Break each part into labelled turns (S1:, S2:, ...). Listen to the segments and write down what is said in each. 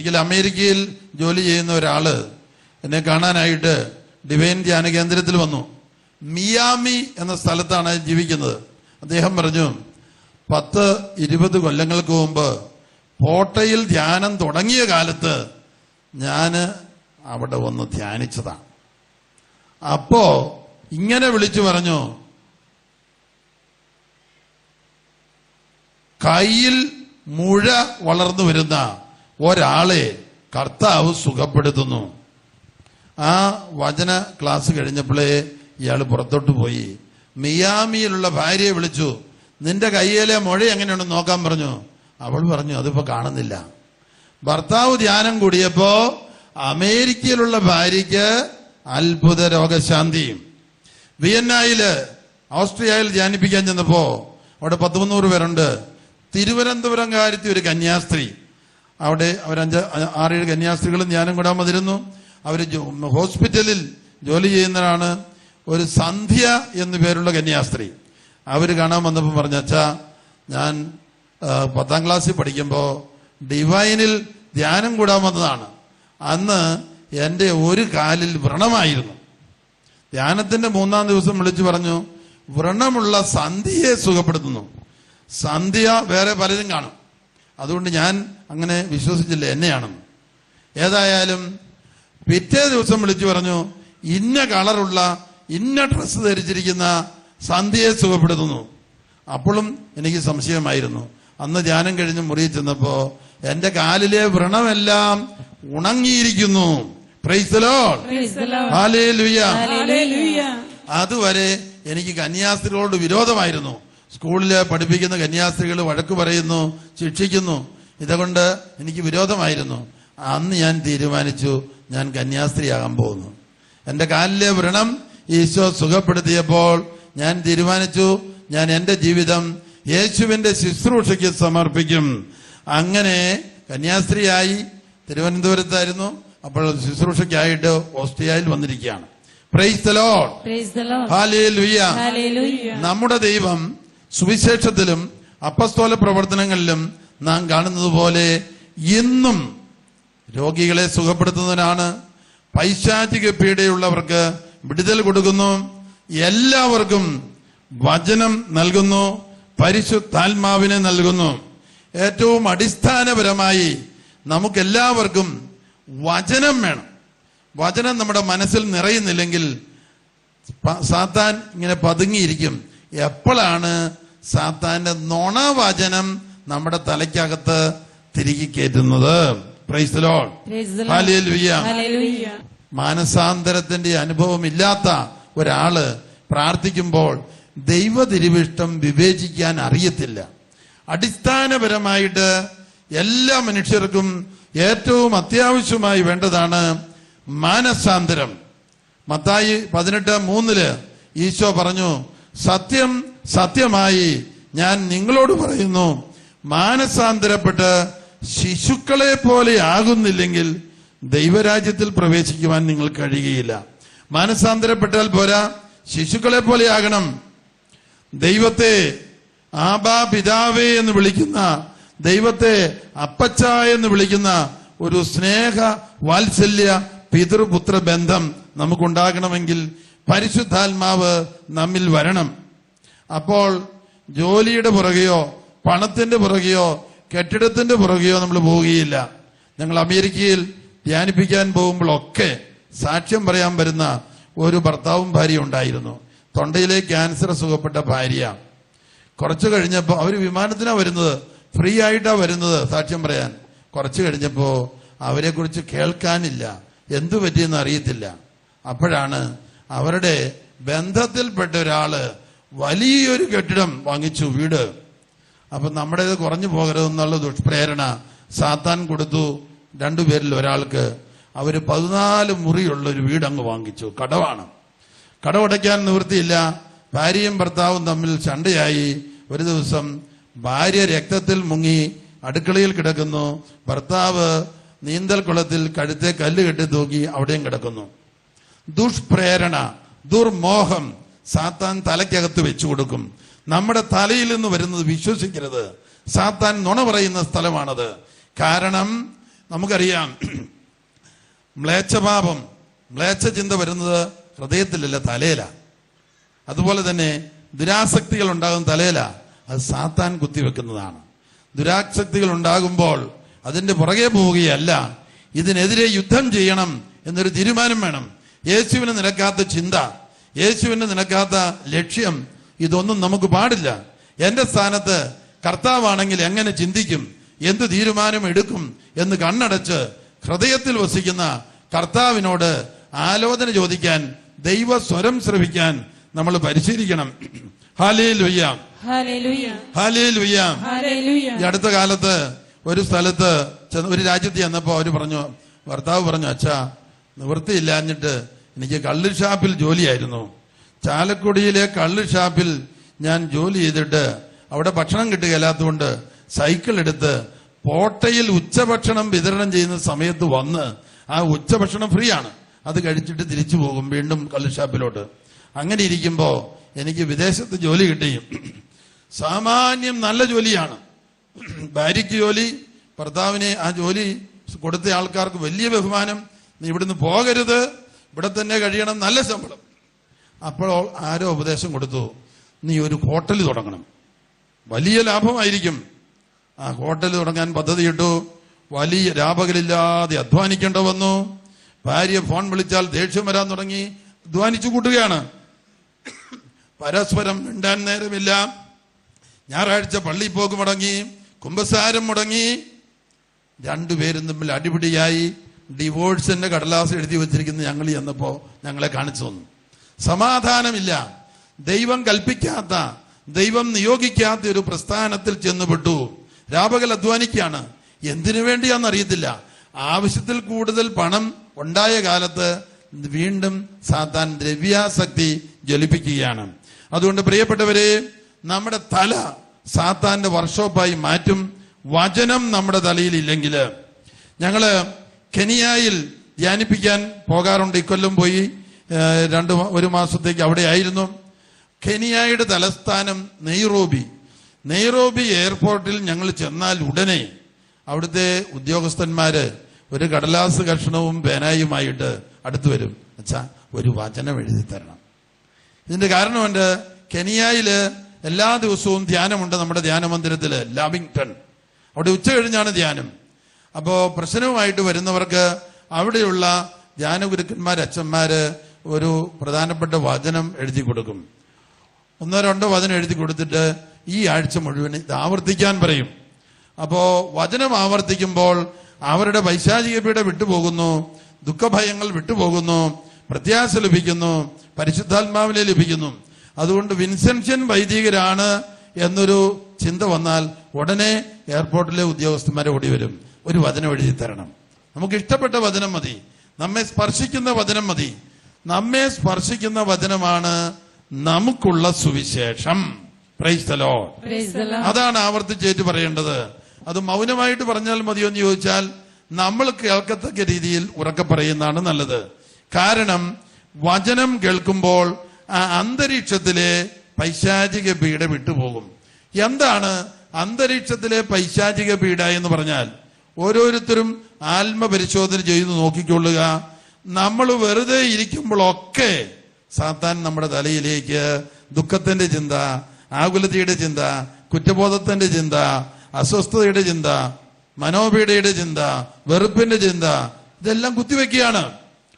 S1: ഒരിക്കൽ അമേരിക്കയിൽ ജോലി ചെയ്യുന്ന ഒരാൾ എന്നെ കാണാനായിട്ട് ഡിവൈൻ ധ്യാന കേന്ദ്രത്തിൽ വന്നു. മിയാമി എന്ന സ്ഥലത്താണ് ജീവിക്കുന്നത്. അദ്ദേഹം പറഞ്ഞു പത്ത് ഇരുപത് കൊല്ലങ്ങൾക്ക് മുമ്പ് പോട്ടയിൽ ധ്യാനം തുടങ്ങിയ കാലത്ത് ഞാൻ അവിടെ വന്ന് ധ്യാനിച്ചതാണ് അപ്പോ ഇങ്ങനെ വിളിച്ചു പറഞ്ഞു കയ്യിൽ മുഴ വളർന്നു വരുന്ന ഒരാളെ കർത്താവ് സുഖപ്പെടുത്തുന്നു. ആ വചന ക്ലാസ് കഴിഞ്ഞപ്പോഴേ ഇയാൾ പുറത്തോട്ട് പോയി. മിയാമിയിലുള്ള ഭാര്യയെ വിളിച്ചു നിന്റെ കയ്യിലെ മൊഴി എങ്ങനെയുണ്ടെന്ന് നോക്കാൻ പറഞ്ഞു. അവൾ പറഞ്ഞു അതിപ്പോ കാണുന്നില്ല. ഭർത്താവ് ധ്യാനം കൂടിയപ്പോ അമേരിക്കയിലുള്ള ഭാര്യയ്ക്ക് അത്ഭുത രോഗശാന്തിയും വിയന്നയിൽ ഓസ്ട്രിയയിൽ ധ്യാനിപ്പിക്കാൻ ചെന്നപ്പോ അവിടെ പത്ത് മുന്നൂറ് പേരുണ്ട്. തിരുവനന്തപുരം കാര്യത്തിൽ ഒരു കന്യാസ്ത്രീ. അവിടെ അവരഞ്ച് ആറേഴ് കന്യാസ്ത്രീകളും ധ്യാനം കൂടാൻ വന്നിരുന്നു അവർ ഹോസ്പിറ്റലിൽ ജോലി ചെയ്യുന്നതാണ് ഒരു സന്ധ്യ എന്നു പേരുള്ള കന്യാസ്ത്രീ. അവർ കാണാൻ വന്നപ്പോൾ പറഞ്ഞ അച്ഛാ ഞാൻ പത്താം ക്ലാസ്സിൽ പഠിക്കുമ്പോൾ ഡിവൈനിൽ ധ്യാനം കൂടാൻ വന്നതാണ്. അന്ന് എന്റെ ഒരു കാലിൽ വ്രണമായിരുന്നു. ധ്യാനത്തിന്റെ മൂന്നാം ദിവസം വിളിച്ചു പറഞ്ഞു വ്രണമുള്ള സന്ധ്യയെ സുഖപ്പെടുത്തുന്നു. സന്ധ്യ വേറെ പലരും കാണും. അതുകൊണ്ട് ഞാൻ അങ്ങനെ വിശ്വസിച്ചില്ല. എന്നെയാണെന്ന്. ഏതായാലും പിറ്റേ ദിവസം വിളിച്ചു പറഞ്ഞു ഇന്ന കളറുള്ള ഇന്ന ഡ്രസ്സ് ധരിച്ചിരിക്കുന്ന സന്ധ്യയെ സുഖപ്പെടുത്തുന്നു. അപ്പോഴും എനിക്ക് സംശയമായിരുന്നു. അന്ന് ധ്യാനം കഴിഞ്ഞ് മുറിയിൽ ചെന്നപ്പോ എന്റെ കാലിലെ വ്രണമെല്ലാം ഉണങ്ങിയിരിക്കുന്നു. അതുവരെ എനിക്ക് കന്യാസ്ത്രീകളോട് വിരോധമായിരുന്നു. സ്കൂളിൽ പഠിപ്പിക്കുന്ന കന്യാസ്ത്രീകൾ വഴക്ക് പറയുന്നു ശിക്ഷിക്കുന്നു. ഇതുകൊണ്ട് എനിക്ക് വിരോധമായിരുന്നു. അന്ന് ഞാൻ തീരുമാനിച്ചു ഞാൻ കന്യാസ്ത്രീയാകാൻ പോകുന്നു. എന്റെ കാലിലെ വ്രണം ഈശോ സുഖപ്പെടുത്തിയപ്പോൾ ഞാൻ തീരുമാനിച്ചു ഞാൻ എന്റെ ജീവിതം യേശുവിന്റെ ശുശ്രൂഷയ്ക്ക് സമർപ്പിക്കും. അങ്ങനെ കന്യാസ്ത്രീയായി തിരുവനന്തപുരത്തായിരുന്നു. അപ്പോൾ ശുശ്രൂഷയ്ക്കായിട്ട് ഓസ്ട്രിയയിൽ വന്നിരിക്കുകയാണ്. പ്രൈസ്. നമ്മുടെ ദൈവം സുവിശേഷത്തിലും അപ്പസ്തോല പ്രവർത്തനങ്ങളിലും നാം കാണുന്നത് പോലെ ഇന്നും രോഗികളെ സുഖപ്പെടുത്തുന്നതിനാണ് പൈശാചിക പീഡയുള്ളവർക്ക് വിടുതൽ കൊടുക്കുന്നു. എല്ലാവർക്കും വചനം നൽകുന്നു. പരിശുദ്ധാത്മാവിനെ നൽകുന്നു. ഏറ്റവും അടിസ്ഥാനപരമായി നമുക്കെല്ലാവർക്കും വചനം വേണം. വചനം നമ്മുടെ മനസ്സിൽ നിറയുന്നില്ലെങ്കിൽ സാത്താൻ ഇങ്ങനെ പതുങ്ങിയിരിക്കും. എപ്പോഴാണ് സാത്താന്റെ നുണവചനം നമ്മുടെ തലയ്ക്കകത്ത് തിരികെ കയറ്റുന്നത്. പ്രൈസ് അനുഭവം
S2: ഇല്ലാത്ത.
S1: മാനസാന്തരത്തിന്റെ ഒരാൾ പ്രാർത്ഥിക്കുമ്പോൾ ദൈവ തിരുവിഷ്ടം വിവേചിക്കാൻ അറിയത്തില്ല. അടിസ്ഥാനപരമായിട്ട് എല്ലാ മനുഷ്യർക്കും ഏറ്റവും അത്യാവശ്യമായി വേണ്ടതാണ് മാനസാന്തരം. മത്തായി പതിനെട്ട് മൂന്നിൽ ഈശോ പറഞ്ഞു സത്യം സത്യമായി ഞാൻ നിങ്ങളോട് പറയുന്നു മാനസാന്തരപ്പെട്ട് ശിശുക്കളെ പോലെ ആകുന്നില്ലെങ്കിൽ ദൈവരാജ്യത്തിൽ പ്രവേശിക്കുവാൻ നിങ്ങൾ കഴിയുകയില്ല. മാനസാന്തരപ്പെട്ടാൽ പോരാ ശിശുക്കളെ പോലെ ആകണം. ദൈവത്തെ ആബാ പിതാവേ എന്ന് വിളിക്കുന്ന ദൈവത്തെ അപ്പച്ച എന്ന് വിളിക്കുന്ന ഒരു സ്നേഹ വാത്സല്യ പിതൃപുത്ര ബന്ധം നമുക്കുണ്ടാകണമെങ്കിൽ പരിശുദ്ധാത്മാവ് നമ്മിൽ വരണം. അപ്പോൾ ജോലിയുടെ പുറകെയോ പണത്തിന്റെ പുറകെയോ കെട്ടിടത്തിന്റെ പുറകെയോ നമ്മൾ പോവുകയില്ല. ഞങ്ങൾ അമേരിക്കയിൽ ധ്യാനിപ്പിക്കാൻ പോകുമ്പോഴൊക്കെ സാക്ഷ്യം പറയാൻ വരുന്ന ഒരു ഭർത്താവും ഭാര്യയും ഉണ്ടായിരുന്നു. തൊണ്ടയിലെ ക്യാൻസർ സുഖപ്പെട്ട ഭാര്യ. കുറച്ചു കഴിഞ്ഞപ്പോൾ അവർ വിമാനത്തിനാ വരുന്നത്. ഫ്രീ ആയിട്ടാ വരുന്നത് സാക്ഷ്യം പറയാൻ. കുറച്ചു കഴിഞ്ഞപ്പോൾ അവരെ കുറിച്ച് കേൾക്കാനില്ല. എന്തു പറ്റിയെന്ന് അറിയത്തില്ല. അപ്പോഴാണ് അവരുടെ ബന്ധത്തിൽപ്പെട്ട ഒരാൾ വലിയൊരു കെട്ടിടം വാങ്ങിച്ചു വീട്. അപ്പൊ നമ്മുടേത് കുറഞ്ഞു പോകരുതെന്നുള്ള ദുഷ്പ്രേരണ സാത്താൻ കൊടുത്തു രണ്ടുപേരിൽ ഒരാൾക്ക്. അവർ പതിനാല് മുറിയുള്ള ഒരു വീട് അങ്ങ് വാങ്ങിച്ചു. കടവാണ്. കടമടയ്ക്കാൻ നിവൃത്തിയില്ല. ഭാര്യയും ഭർത്താവും തമ്മിൽ ചണ്ടയായി. ഒരു ദിവസം ഭാര്യ രക്തത്തിൽ മുങ്ങി അടുക്കളയിൽ കിടക്കുന്നു. ഭർത്താവ് നീന്തൽ കുളത്തിൽ കഴുത്തെ കല്ല് കെട്ടി തൂക്കി അവിടെയും കിടക്കുന്നു. ദുഷ്പ്രേരണ ദുർമോഹം സാത്താൻ തലയ്ക്കകത്ത് വെച്ചു കൊടുക്കും. നമ്മുടെ തലയിൽ നിന്ന് വരുന്നത് വിശ്വസിക്കരുത്. സാത്താൻ നുണ പറയുന്ന സ്ഥലമാണത്. കാരണം നമുക്കറിയാം മ്ലേച്ഛപാപം മ്ലേച്ഛ ചിന്ത വരുന്നത് ഹൃദയത്തിലല്ല തലയില. അതുപോലെ തന്നെ ദുരാസക്തികൾ ഉണ്ടാകുന്ന തലയില. അത് സാത്താൻ കുത്തിവെക്കുന്നതാണ് ദുരാസക്തികൾ ഉണ്ടാകുമ്പോൾ അതിന്റെ പുറകെ പോവുകയല്ല ഇതിനെതിരെ യുദ്ധം ചെയ്യണം എന്നൊരു തീരുമാനം വേണം. യേശുവിന് നിരക്കാത്ത ചിന്ത. യേശുവിന് നിനക്കാത്ത ലക്ഷ്യം ഇതൊന്നും നമുക്ക് പാടില്ല. എന്റെ സ്ഥാനത്ത് കർത്താവാണെങ്കിൽ എങ്ങനെ ചിന്തിക്കും? എന്ത് തീരുമാനം എടുക്കും എന്ന് കണ്ണടച്ച് ഹൃദയത്തിൽ വസിക്കുന്ന കർത്താവിനോട് ആലോചന ചോദിക്കാൻ ദൈവ സ്വരം ശ്രവിക്കാൻ നമ്മൾ പരിശീലിക്കണം. ഹാലേ ലുയ്യാം ഹാലേ ലുയ്യാം ഈ അടുത്ത കാലത്ത് ഒരു സ്ഥലത്ത് ഒരു രാജ്യത്ത് ചെന്നപ്പോ അവർ പറഞ്ഞു ഭർത്താവ് പറഞ്ഞു അച്ഛാ നിവൃത്തിയില്ലാഞ്ഞിട്ട് എനിക്ക് കള്ള് ഷാപ്പിൽ ജോലിയായിരുന്നു. ചാലക്കുടിയിലെ കള്ള് ഷാപ്പിൽ ഞാൻ ജോലി ചെയ്തിട്ട് അവിടെ ഭക്ഷണം കിട്ടുകയില്ലാത്തതുകൊണ്ട് സൈക്കിൾ എടുത്ത് പോട്ടയിൽ ഉച്ചഭക്ഷണം വിതരണം ചെയ്യുന്ന സമയത്ത് വന്ന് ആ ഉച്ചഭക്ഷണം ഫ്രീ ആണ് അത് കഴിച്ചിട്ട് തിരിച്ചു പോകും വീണ്ടും കള്ള് ഷാപ്പിലോട്ട്. അങ്ങനെ ഇരിക്കുമ്പോൾ എനിക്ക് വിദേശത്ത് ജോലി കിട്ടിയും സാമാന്യം നല്ല ജോലിയാണ്. ഭാര്യയ്ക്ക് ജോലി ഭർത്താവിനെ ആ ജോലി കൊടുത്ത ആൾക്കാർക്ക് വലിയ ബഹുമാനം. നീ ഇവിടുന്ന് പോകരുത്. ഇവിടെ തന്നെ കഴിയണം നല്ല ശമ്പളം. അപ്പോൾ ആരോ ഉപദേശം കൊടുത്തു നീ ഒരു ഹോട്ടൽ തുടങ്ങണം. വലിയ ലാഭമായിരിക്കും. ആ ഹോട്ടൽ തുടങ്ങാൻ പദ്ധതിയിട്ടു വലിയ ലാഭകളില്ലാതെ അധ്വാനിക്കേണ്ട വന്നു. ഭാര്യ ഫോൺ വിളിച്ചാൽ ദേഷ്യം വരാൻ തുടങ്ങി അധ്വാനിച്ചു കൂട്ടുകയാണ്. പരസ്പരം മിണ്ടാൻ നേരമില്ല. ഞായറാഴ്ച പോക്ക് മുടങ്ങി കുംഭസാരം മുടങ്ങി. രണ്ടുപേരും തമ്മിൽ അടിപിടിയായി. ഡിവോഴ്സിന്റെ കടലാസ് എഴുതി വെച്ചിരിക്കുന്ന ഞങ്ങൾ ചെന്നപ്പോ ഞങ്ങളെ കാണിച്ചു തന്നു. സമാധാനമില്ല. ദൈവം കൽപ്പിക്കാത്ത ദൈവം നിയോഗിക്കാത്ത ഒരു പ്രസ്ഥാനത്തിൽ ചെന്നുപെട്ടു. രാപകൽ അധ്വാനിക്കാണ് എന്തിനു വേണ്ടിയാന്ന് അറിയത്തില്ല. ആവശ്യത്തിൽ കൂടുതൽ പണം ഉണ്ടായ കാലത്ത് വീണ്ടും സാത്താൻ ദ്രവ്യാസക്തി ജ്വലിപ്പിക്കുകയാണ്. അതുകൊണ്ട് പ്രിയപ്പെട്ടവരെ നമ്മുടെ തല സാത്താന്റെ വർക്ക്ഷോപ്പായി മാറ്റും. വചനം നമ്മുടെ തലയിൽ ഇല്ലെങ്കിൽ. ഞങ്ങൾ കെനിയായിൽ ധ്യാനിപ്പിക്കാൻ പോകാറുണ്ട്. ഇക്കൊല്ലം പോയി രണ്ടു ഒരു മാസത്തേക്ക് അവിടെ ആയിരുന്നു കെനിയായുടെ തലസ്ഥാനം നെയ്റോബി. നെയ്റോബി എയർപോർട്ടിൽ ഞങ്ങൾ ചെന്നാൽ ഉടനെ അവിടുത്തെ ഉദ്യോഗസ്ഥന്മാര് ഒരു കടലാസ് കഷ്ണവും പേനായുമായിട്ട് അടുത്തു വരും. അച്ഛാ ഒരു വചനം എഴുതി തരണം. ഇതിന്റെ കാരണമുണ്ട് കെനിയയിൽ എല്ലാ ദിവസവും ധ്യാനമുണ്ട് നമ്മുടെ ധ്യാന മന്ദിരത്തിൽ ലാബിങ്ടൺ അവിടെ ഉച്ച കഴിഞ്ഞാണ് ധ്യാനം. അപ്പോ പ്രശ്നവുമായിട്ട് വരുന്നവർക്ക് അവിടെയുള്ള ധ്യാനഗുരുക്കന്മാർ അച്ഛന്മാര് ഒരു പ്രധാനപ്പെട്ട വചനം എഴുതി കൊടുക്കും. ഒന്നോ രണ്ടോ വചനം എഴുതി കൊടുത്തിട്ട് ഈ ആഴ്ച മുഴുവൻ ഇത് ആവർത്തിക്കാൻ പറയും. അപ്പോ വചനം ആവർത്തിക്കുമ്പോൾ അവരുടെ പൈശാചിക പീഡ വിട്ടുപോകുന്നു ദുഃഖഭയങ്ങൾ വിട്ടുപോകുന്നു പ്രത്യാശ ലഭിക്കുന്നു പരിശുദ്ധാത്മാവിനെ ലഭിക്കുന്നു. അതുകൊണ്ട് വിൻസെൻഷ്യൻ വൈദികരാണ് എന്നൊരു ചിന്ത വന്നാൽ ഉടനെ എയർപോർട്ടിലെ ഉദ്യോഗസ്ഥന്മാരെ ഓടി വരും. ഒരു വചനം എഴുതി തരണം. നമുക്ക് ഇഷ്ടപ്പെട്ട വചനം മതി. നമ്മെ സ്പർശിക്കുന്ന വചനം മതി. നമ്മെ സ്പർശിക്കുന്ന വചനമാണ് നമുക്കുള്ള സുവിശേഷം.
S2: പ്രൈസ്തലോ.
S1: അതാണ് ആവർത്തിച്ചേറ്റ് പറയേണ്ടത്. അത് മൗനമായിട്ട് പറഞ്ഞാൽ മതിയോ എന്ന് ചോദിച്ചാൽ നമ്മൾ കേൾക്കത്തക്ക രീതിയിൽ ഉറക്കെ പറയുന്നതാണ് നല്ലത്. കാരണം വചനം കേൾക്കുമ്പോൾ ആ അന്തരീക്ഷത്തിലെ പൈശാചിക പീഡ വിട്ടുപോകും. എന്താണ് അന്തരീക്ഷത്തിലെ പൈശാചിക പീഡ എന്ന് പറഞ്ഞാൽ? ഓരോരുത്തരും ആത്മപരിശോധന ചെയ്തു നോക്കിക്കൊള്ളുക. നമ്മൾ വെറുതെ ഇരിക്കുമ്പോഴൊക്കെ സാത്താൻ നമ്മുടെ തലയിലേക്ക് ദുഃഖത്തിന്റെ ചിന്ത ആകുലതയുടെ ചിന്ത കുറ്റബോധത്തിന്റെ ചിന്ത അസ്വസ്ഥതയുടെ ചിന്ത മനോപീഡയുടെ ചിന്ത വെറുപ്പിന്റെ ചിന്ത ഇതെല്ലാം കുത്തിവെക്കുകയാണ്.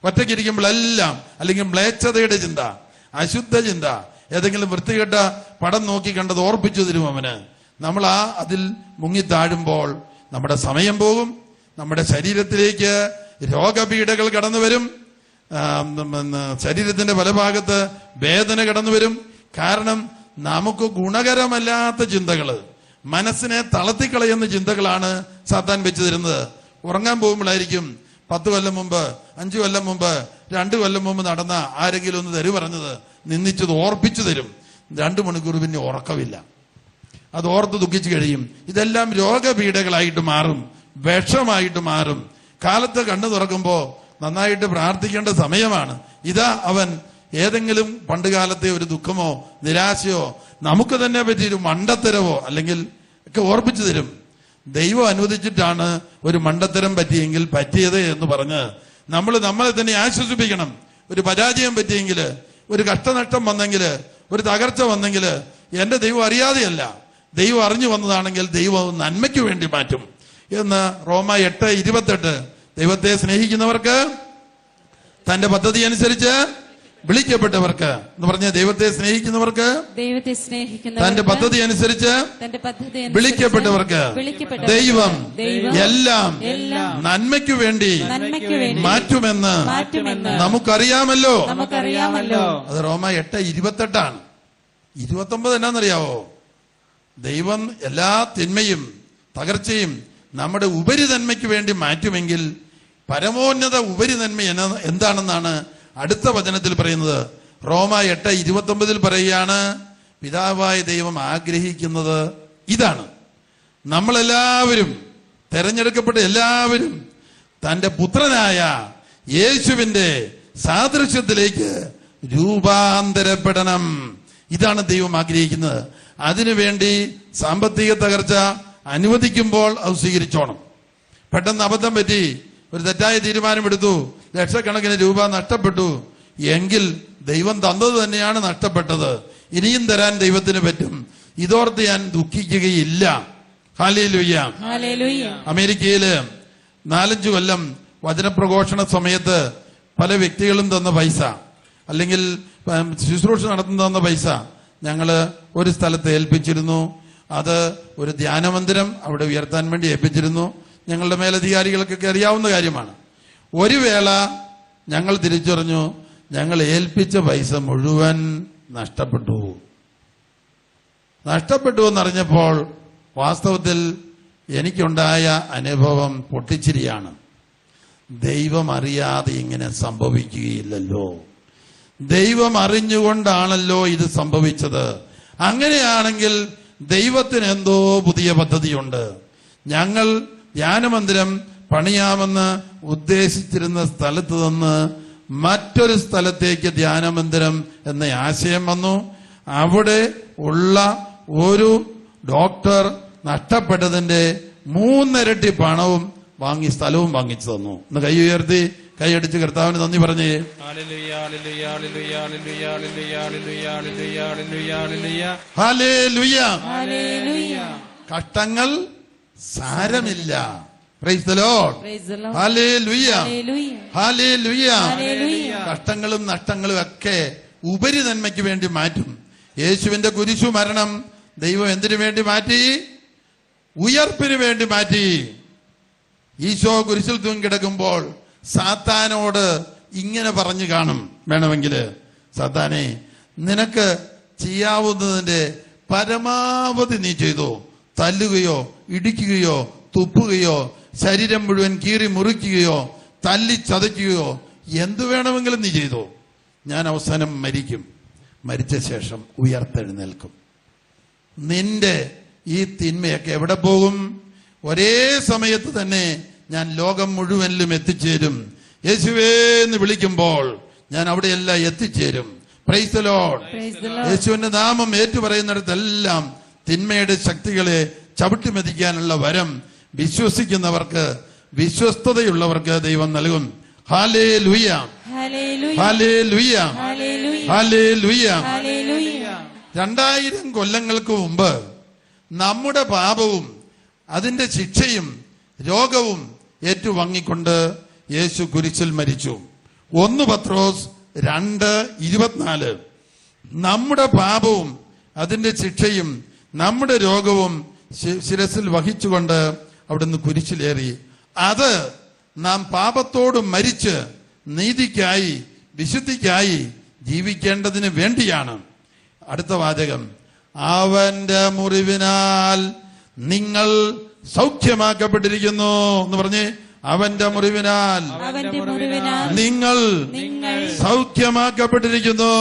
S1: ഒറ്റയ്ക്കിരിക്കുമ്പോഴെല്ലാം അല്ലെങ്കിൽ മ്ലേച്ഛതയുടെ ചിന്ത അശുദ്ധ ചിന്ത ഏതെങ്കിലും വൃത്തികെട്ട പടം നോക്കി കണ്ടത് ഓർപ്പിച്ചു തരും അവന്. നമ്മൾ ആ അതിൽ മുങ്ങി താഴുമ്പോൾ നമ്മുടെ സമയം പോകും. നമ്മുടെ ശരീരത്തിലേക്ക് രോഗപീഠകൾ കടന്നു വരും. ശരീരത്തിന്റെ പല ഭാഗത്ത് വേദന കടന്നു വരും. കാരണം നമുക്ക് ഗുണകരമല്ലാത്ത ചിന്തകൾ മനസ്സിനെ തളർത്തിക്കളയുന്ന ചിന്തകളാണ് സാത്താൻ വെച്ചു തരുന്നത് ഉറങ്ങാൻ പോകുമ്പോഴായിരിക്കും പത്ത് കൊല്ലം മുമ്പ് അഞ്ചു കൊല്ലം മുമ്പ് രണ്ടു കൊല്ലം മുമ്പ് നടന്ന ആരെങ്കിലും ഒന്ന് തരു പറഞ്ഞത് നിന്നിച്ചത് ഓർപ്പിച്ചു തരും. രണ്ടു മണിക്കൂർ പിന്നെ ഉറക്കമില്ല. അത് ഓർത്ത് ദുഃഖിച്ചു കഴിയും. ഇതെല്ലാം രോഗപീഠകളായിട്ട് മാറും. വിഷമായിട്ട് മാറും. കാലത്ത് കണ്ണു തുറക്കുമ്പോൾ നന്നായിട്ട് പ്രാർത്ഥിക്കേണ്ട സമയമാണ്. ഇതാ അവൻ ഏതെങ്കിലും പണ്ടുകാലത്തെ ഒരു ദുഃഖമോ നിരാശയോ നമുക്ക് തന്നെ പറ്റിയൊരു മണ്ടത്തരവോ അല്ലെങ്കിൽ ഒക്കെ ഓർപ്പിച്ചു തരും. ദൈവം അനുവദിച്ചിട്ടാണ് ഒരു മണ്ടത്തരം പറ്റിയെങ്കിൽ പറ്റിയത് എന്ന് പറഞ്ഞ് നമ്മൾ നമ്മളെ തന്നെ ആശ്വസിപ്പിക്കണം. ഒരു പരാജയം പറ്റിയെങ്കിൽ ഒരു കഷ്ടനഷ്ടം വന്നെങ്കിൽ ഒരു തകർച്ച വന്നെങ്കിൽ എന്റെ ദൈവം അറിയാതെയല്ല. ദൈവം അറിഞ്ഞു വന്നതാണെങ്കിൽ ദൈവം നന്മയ്ക്ക് വേണ്ടി മാറ്റും. എന്ന് റോമ എട്ട് ഇരുപത്തെട്ട്. ദൈവത്തെ സ്നേഹിക്കുന്നവർക്ക് തന്റെ പദ്ധതി അനുസരിച്ച് വിളിക്കപ്പെട്ടവർക്ക് എന്ന് പറഞ്ഞ ദൈവത്തെ സ്നേഹിക്കുന്നവർക്ക്
S2: ദൈവത്തെ സ്നേഹിക്കുന്ന
S1: തന്റെ പദ്ധതി അനുസരിച്ച്
S2: തന്റെ പദ്ധതി
S1: വിളിക്കപ്പെട്ടവർക്ക് ദൈവം എല്ലാം നന്മയ്ക്ക് വേണ്ടി മാറ്റുമെന്ന് നമുക്കറിയാമല്ലോ.
S2: നമുക്കറിയാമല്ലോ.
S1: അത് റോമ എട്ട് ഇരുപത്തെട്ടാണ്. ഇരുപത്തൊമ്പത് എന്നാന്നറിയാവോ? ദൈവം എല്ലാ തിന്മയും തകർച്ചയും നമ്മുടെ ഉപരി നന്മയ്ക്ക് വേണ്ടി മാറ്റുമെങ്കിൽ പരമോന്നത ഉപരി നന്മ എന്താണെന്നാണ് അടുത്ത വചനത്തിൽ പറയുന്നത്. റോമ എട്ട് ഇരുപത്തൊമ്പതിൽ പറയുകയാണ് പിതാവായ ദൈവം ആഗ്രഹിക്കുന്നത് ഇതാണ്. നമ്മളെല്ലാവരും തെരഞ്ഞെടുക്കപ്പെട്ട എല്ലാവരും തന്റെ പുത്രനായ യേശുവിന്റെ സാദൃശ്യത്തിലേക്ക് രൂപാന്തരപ്പെടണം. ഇതാണ് ദൈവം ആഗ്രഹിക്കുന്നത്. അതിനുവേണ്ടി സാമ്പത്തിക തകർച്ച അനുവദിക്കുമ്പോൾ അത് സ്വീകരിച്ചോണം. പെട്ടെന്ന് അബദ്ധം പറ്റി ഒരു തെറ്റായ തീരുമാനമെടുത്തു. ലക്ഷക്കണക്കിന് രൂപ നഷ്ടപ്പെട്ടു. എങ്കിൽ ദൈവം തന്നത് തന്നെയാണ് നഷ്ടപ്പെട്ടത്. ഇനിയും തരാൻ ദൈവത്തിന് പറ്റും. ഇതോർത്ത് ഞാൻ ദുഃഖിക്കുകയില്ല.
S2: ഹല്ലേലൂയ
S1: അമേരിക്കയിൽ നാലഞ്ചു കൊല്ലം വചനപ്രഘോഷണ സമയത്ത് പല വ്യക്തികളും തന്ന പൈസ. അല്ലെങ്കിൽ ശുശ്രൂഷ നടത്തുന്ന തന്ന പൈസ. ഞങ്ങൾ ഒരു സ്ഥലത്ത് ഏൽപ്പിച്ചിരുന്നു. അത് ഒരു ധ്യാനമന്ദിരം അവിടെ ഉയർത്താൻ വേണ്ടി ഏൽപ്പിച്ചിരുന്നു. ഞങ്ങളുടെ മേലധികാരികൾക്കൊക്കെ അറിയാവുന്ന കാര്യമാണ്. ഒരു വേള ഞങ്ങൾ തിരിച്ചറിഞ്ഞു ഞങ്ങൾ ഏൽപ്പിച്ച പൈസ മുഴുവൻ നഷ്ടപ്പെട്ടു. നഷ്ടപ്പെട്ടു എന്നറിഞ്ഞപ്പോൾ വാസ്തവത്തിൽ എനിക്കുണ്ടായ അനുഭവം പൊട്ടിച്ചിരിയാണ്. ദൈവം അറിയാതെ ഇങ്ങനെ സംഭവിക്കുകയില്ലല്ലോ. ദൈവം അറിഞ്ഞുകൊണ്ടാണല്ലോ ഇത് സംഭവിച്ചത്. അങ്ങനെയാണെങ്കിൽ ദൈവത്തിന് എന്തോ പുതിയ പദ്ധതിയുണ്ട്. ഞങ്ങൾ ധ്യാനമന്ദിരം പണിയാമെന്ന് ഉദ്ദേശിച്ചിരുന്ന സ്ഥലത്ത് നിന്ന് മറ്റൊരു സ്ഥലത്തേക്ക് ധ്യാനമന്ദിരം എന്ന ആശയം വന്നു. അവിടെ ഉള്ള ഒരു ഡോക്ടർ നഷ്ടപ്പെട്ടതിന്റെ മൂന്നിരട്ടി പണവും വാങ്ങി സ്ഥലവും വാങ്ങിച്ചു തന്നു. ഒന്ന് കൈ ഉയർത്തി. കൈയടിച്ച് കർത്താവിന് നന്ദി പറഞ്ഞേ. കഷ്ടങ്ങൾ സാരമില്ല. കഷ്ടങ്ങളും നഷ്ടങ്ങളും ഒക്കെ ഉപരി നന്മയ്ക്ക് വേണ്ടി മാറ്റും. യേശുവിന്റെ കുരിശു മരണം ദൈവം എന്തിനു വേണ്ടി മാറ്റി? ഉയർപ്പിന് വേണ്ടി മാറ്റി. ഈശോ കുരിശിൽ തൂങ്ങിക്കിടക്കുമ്പോൾ സാത്താനോട് ഇങ്ങനെ പറഞ്ഞു കാണും. വേണമെങ്കിൽ സാത്താനെ നിനക്ക് ചെയ്യാവുന്നതിന്റെ പരമാവധി നീ ചെയ്തു? തല്ലുകയോ ഇടിക്കുകയോ തുപ്പുകയോ ശരീരം മുഴുവൻ കീറി മുറിക്കുകയോ തല്ലി ചതയ്ക്കുകയോ എന്തു വേണമെങ്കിലും നീ ചെയ്തു? ഞാൻ അവസാനം മരിക്കും. മരിച്ച ശേഷം ഉയർത്തെഴുന്നേൽക്കും. നിന്റെ ഈ തിന്മയൊക്കെ എവിടെ പോകും? ഒരേ സമയത്ത് തന്നെ ഞാൻ ലോകം മുഴുവനിലും എത്തിച്ചേരും. യേശുവേ എന്ന് വിളിക്കുമ്പോൾ ഞാൻ അവിടെയെല്ലാം എത്തിച്ചേരും. പ്രൈസ് ലോഡ് യേശുവിന്റെ നാമം ഏറ്റുപറയുന്നിടത്തെല്ലാം തിന്മയുടെ ശക്തികളെ ചവിട്ടിമെതിക്കാനുള്ള വരം വിശ്വസിക്കുന്നവർക്ക് വിശ്വസ്തതയുള്ളവർക്ക് ദൈവം നൽകും. ഹാലേ
S2: ലുയ
S1: ഹാലേ
S2: ലുയ
S1: ഹാലേ
S2: ലുയ
S1: രണ്ടായിരം കൊല്ലങ്ങൾക്ക് മുമ്പ് നമ്മുടെ പാപവും അതിന്റെ ശിക്ഷയും രോഗവും ഏറ്റുവാങ്ങിക്കൊണ്ട് യേശു കുരിശിൽ മരിച്ചു. ഒന്ന് പത്രോസ് രണ്ട് ഇരുപത്തിനാല്. നമ്മുടെ പാപവും അതിന്റെ ശിക്ഷയും നമ്മുടെ രോഗവും ശിരസിൽ വഹിച്ചുകൊണ്ട് അവിടുന്ന് കുരിശിലേറി. അത് നാം പാപത്തോട് മരിച്ച് നീതിക്കായി വിശുദ്ധിക്കായി ജീവിക്കേണ്ടതിന് വേണ്ടിയാണ്. അടുത്ത വാചകം. അവന്റെ മുറിവിനാൽ നിങ്ങൾ സൗഖ്യമാക്കപ്പെട്ടിരിക്കുന്നു എന്ന് പറഞ്ഞ് അവന്റെ മുറിവിനാൽ നിങ്ങൾ സൗഖ്യമാക്കപ്പെട്ടിരിക്കുന്നു.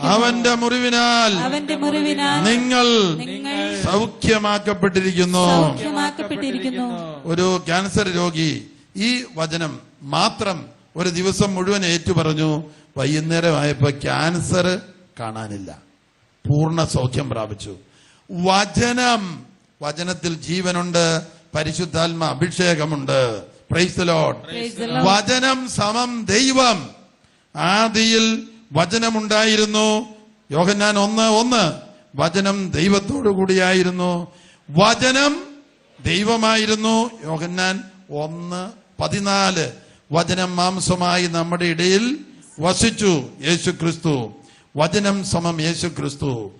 S1: അവന്റെ മുറിവിനാൽ നിങ്ങൾ സൗഖ്യമാക്കപ്പെട്ടിരിക്കുന്നു. ഒരു ക്യാൻസർ രോഗി ഈ വചനം മാത്രം ഒരു ദിവസം മുഴുവൻ ഏറ്റു പറഞ്ഞു വൈകുന്നേരമായപ്പോ ക്യാൻസർ കാണാനില്ല. പൂർണ സൗഖ്യം പ്രാപിച്ചു. വചനം വചനത്തിൽ ജീവനുണ്ട് പരിശുദ്ധാത്മ അഭിഷേകമുണ്ട്. Praise Lord. വചനം സമം ദൈവം. ആദിയിൽ വചനമുണ്ടായിരുന്നു. യോഹന്നാൻ ഒന്ന് ഒന്ന്. വചനം ദൈവത്തോടു കൂടിയായിരുന്നു. വചനം ദൈവമായിരുന്നു. യോഹന്നാൻ ഒന്ന് പതിനാല്. വചനം മാംസമായി നമ്മുടെ ഇടയിൽ വസിച്ചു. യേശു ക്രിസ്തു വചനം സമം യേശു ക്രിസ്തു